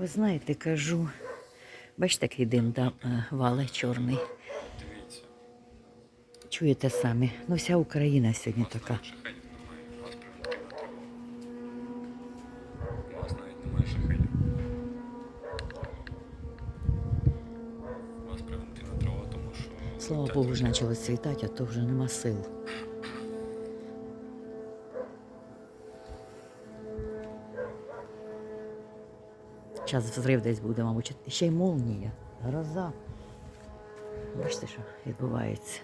Ви знаєте, кажу, бачите, такий дим да, е, вале чорний. Дивіться, Чуєте самі. Ну, вся Україна сьогодні така. Слава Богу, ж почало світати, а то вже нема сил. Час взрив десь буде, мабуть. Ще й молнія, гроза. Бачите, що відбувається.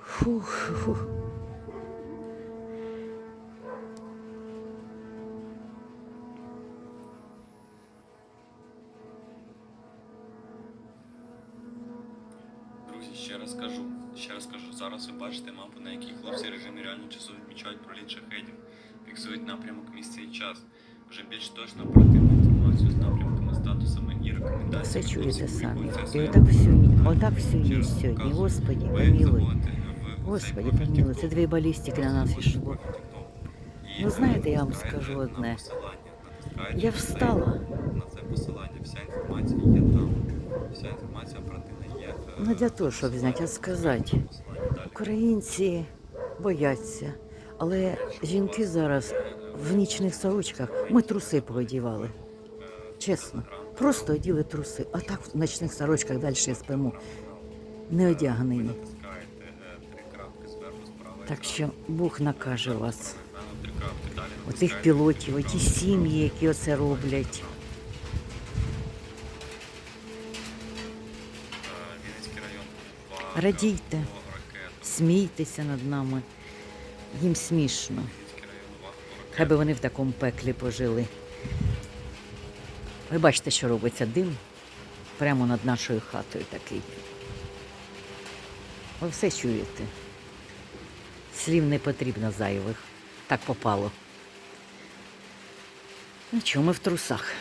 Фух, фух. Друзі, ще раз кажу, ще раз кажу, зараз ви бачите мапу, на якій хлопці режимі реального часу відмічають проліт шахедів, фіксують напрямок місця і час. Вже більш точно оперативну інформацію з напрямками, статусами і рекомендаціями. Все чуєте самі. І отак всю, отак всю ніч сьогодні. Ви помилуй. Господи, помилуй. Це дві балістики на нас йшло. Ну, знаєте, я вам скажу одне. Я встала. На це посилання вся інформація є там. Вся інформація оперативна є. е, Ну, для того, щоб зняти, а сказати. Українці бояться, але жінки зараз в нічних сорочках ми труси поодівали. Чесно, просто оділи труси, а так в ночних сорочках далі спимо. Не одягнені. Так що Бог накаже вас. Отих пілотів, оті сім'ї, які оце роблять. Радійте. Смійтеся над нами. Їм смішно. Хай би вони в такому пеклі пожили. Ви бачите, що робиться дим прямо над нашою хатою такий. Ви все чуєте. Слів не потрібно зайвих. Так попало. Ну чого ми в трусах?